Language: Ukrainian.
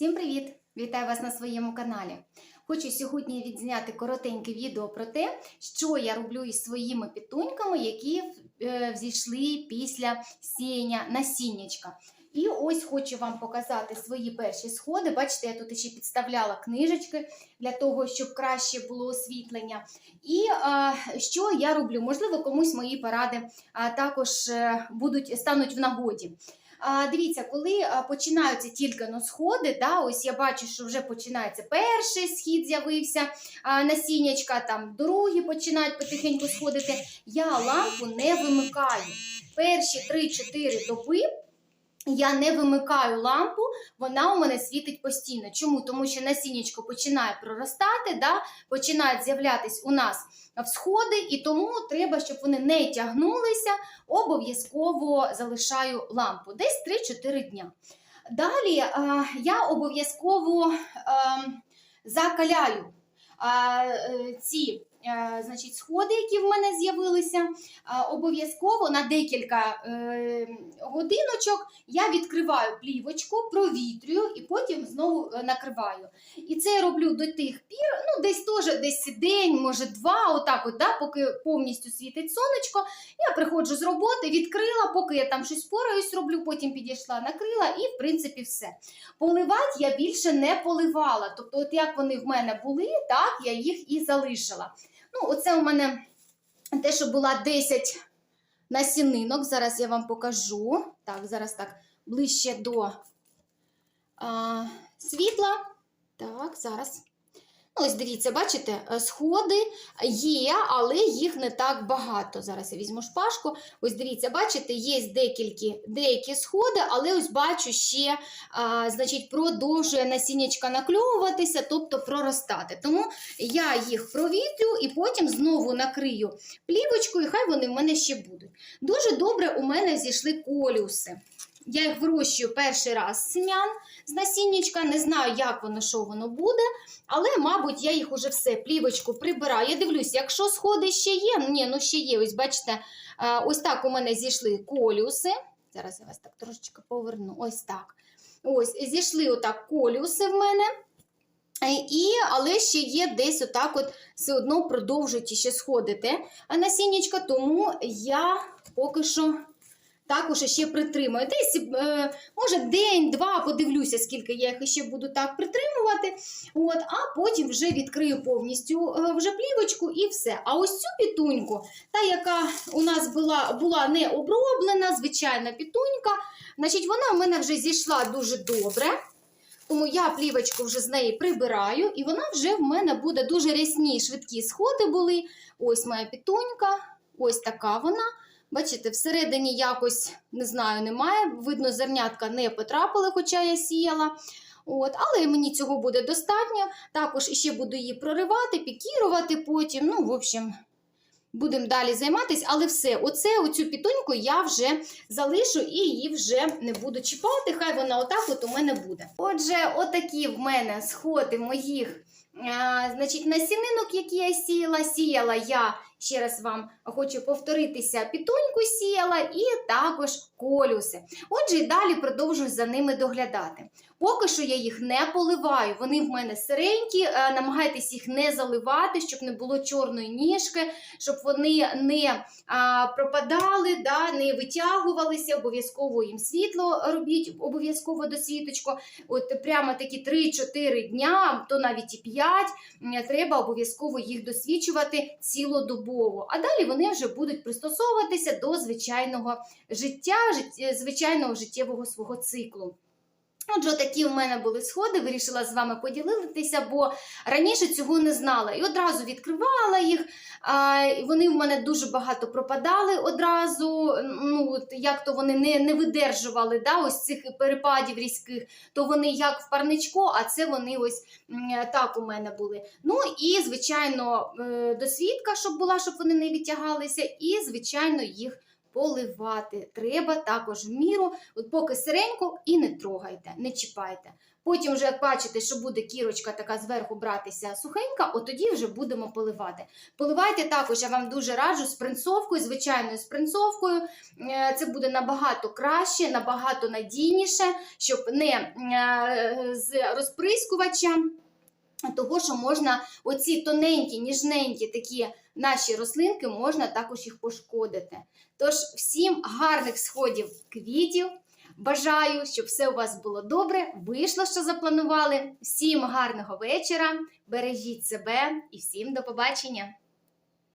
Всім привіт! Вітаю вас на своєму каналі. Хочу сьогодні відзняти коротеньке відео про те, що я роблю із своїми пітуньками, які е, взійшли після сіяння насіннячка. І ось хочу вам показати свої перші сходи. Бачите, я тут ще підставляла книжечки для того, щоб краще було освітлення. І а, що я роблю? Можливо, комусь мої поради а, також е, будуть стануть в нагоді. Дивіться, коли починаються тільки ну, сходи, да, ось я бачу, що вже починається перший схід, з'явився насіннячка, там другі починають потихеньку сходити. Я лампу не вимикаю. Перші 3-4 доби я не вимикаю лампу, вона у мене світить постійно. Чому? Тому що насіннячко починає проростати, да, починають з'являтись у нас всходи, і тому треба, щоб вони не тягнулися, обов'язково залишаю лампу десь 3-4 дня. Далі е, я обов'язково е, закаляю е, ці е, значить, сходи, які в мене з'явилися. Е, обов'язково на декілька е, годиночок я відкриваю плівочку, провітрюю і потім знову е, накриваю. І це я роблю до тих пір, ну десь теж десь день, може два, отак от, да, поки повністю світить сонечко. Я приходжу з роботи, відкрила, поки я там щось пораюсь роблю, потім підійшла, накрила і в принципі все. Поливати я більше не поливала. Тобто, от як вони в мене були, так я їх і залишила. Ну, оце у мене те, що була 10 насінинок. Зараз я вам покажу. Так, зараз так ближче до а, світла. Так, зараз. Ну, ось дивіться, бачите, е, сходи є, але їх не так багато. Зараз я візьму шпажку. Ось дивіться, бачите, є декількі, деякі сходи, але ось бачу ще, а, значить, продовжує насіннячка накльовуватися, тобто проростати. Тому я їх провітрю і потім знову накрию плівочкою, і хай вони в мене ще будуть. Дуже добре у мене зійшли коліуси. Я їх вирощую перший раз семян з насіннячка, не знаю, як воно, що воно буде, але, мабуть, я їх уже все, плівочку прибираю. Я дивлюсь, якщо сходи ще є, ні, ну ще є, ось бачите, е, ось так у мене зійшли коліуси. Зараз я вас так трошечки поверну. Ось так. Ось, зійшли отак коліуси в мене. Е, І, але ще є десь отак от все одно продовжують ще сходити насіннячка, тому я поки що також ще притримую. Десь, е, може, день-два подивлюся, скільки я їх ще буду так притримувати. От, а потім вже відкрию повністю е, вже плівочку і все. А ось цю пітуньку, та, яка у нас була, була не оброблена, звичайна пітунька, значить, вона в мене вже зійшла дуже добре. Тому я плівочку вже з неї прибираю, і вона вже в мене буде дуже рясні, швидкі сходи були. Ось моя пітунька, ось така вона. Бачите, всередині якось, не знаю, немає. Видно, зернятка не потрапили, хоча я сіяла. От, але мені цього буде достатньо. Також ще буду її проривати, пікірувати потім. Ну, в общем, будемо далі займатися. Але все, оце, оцю пітуньку я вже залишу і її вже не буду чіпати. Хай вона отак от у мене буде. Отже, отакі в мене сходи моїх. А, значить, насінинок, які я сіяла, сіяла я, ще раз вам хочу повторитися, пітуньку сіяла і також колюси. Отже, і далі продовжую за ними доглядати. Поки що я їх не поливаю, вони в мене сиренькі, е, намагайтесь їх не заливати, щоб не було чорної ніжки, щоб вони не пропадали, да, не витягувалися, обов'язково їм світло робіть, обов'язково до світочку. От прямо такі 3-4 дня, то навіть і 5, м, треба обов'язково їх досвідчувати цілодобово. А далі вони вже будуть пристосовуватися до звичайного життя, звичайного життєвого свого циклу. Отже, такі у мене були сходи, вирішила з вами поділитися, бо раніше цього не знала. І одразу відкривала їх. Вони в мене дуже багато пропадали одразу. Ну, як то вони не, не видержували да, ось цих перепадів різких, то вони як в парничку, а це вони ось так у мене були. Ну і, звичайно, е, досвідка, щоб була, щоб вони не відтягалися, і, звичайно, їх поливати. Треба також в міру, от поки сиренько і не трогайте, не чіпайте. Потім, вже як бачите, що буде кірочка така зверху братися сухенька, от тоді вже будемо поливати. Поливайте також, я вам дуже раджу спринцовкою, звичайною спринцовкою. Е, Це буде набагато краще, набагато надійніше, щоб не е, з розприскувача. Того, що можна оці тоненькі, ніжненькі такі наші рослинки, можна також їх пошкодити. Тож всім гарних сходів квітів. Бажаю, щоб все у вас було добре, вийшло, що запланували. Всім гарного вечора, бережіть себе і всім до побачення!